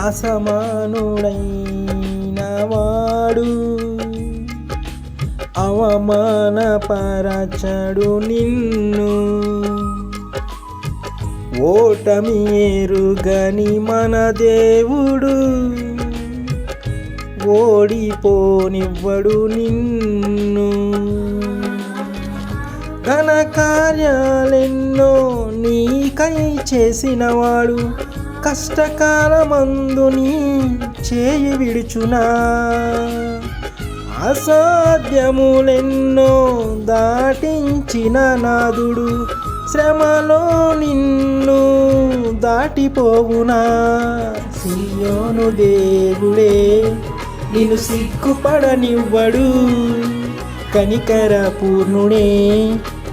అసమానుడైన వాడు అవమానపరచడు నిన్ను. ఓటమి ఎరుగని మన దేవుడు. ఓడిపోనివ్వడు నిన్ను. ఘన కార్యాలెన్నో నీకై చేసినవాడు. కష్టకాలమందు నీ చేయి విడుచునా? అసాధ్యములెన్నో దాటించిన నాదుడు శ్రమలో నిన్ను దాటిపోవునా? సియోను దేవుడే నిన్ను సిగ్గుపడనివ్వడు. కనికర పూర్ణుడే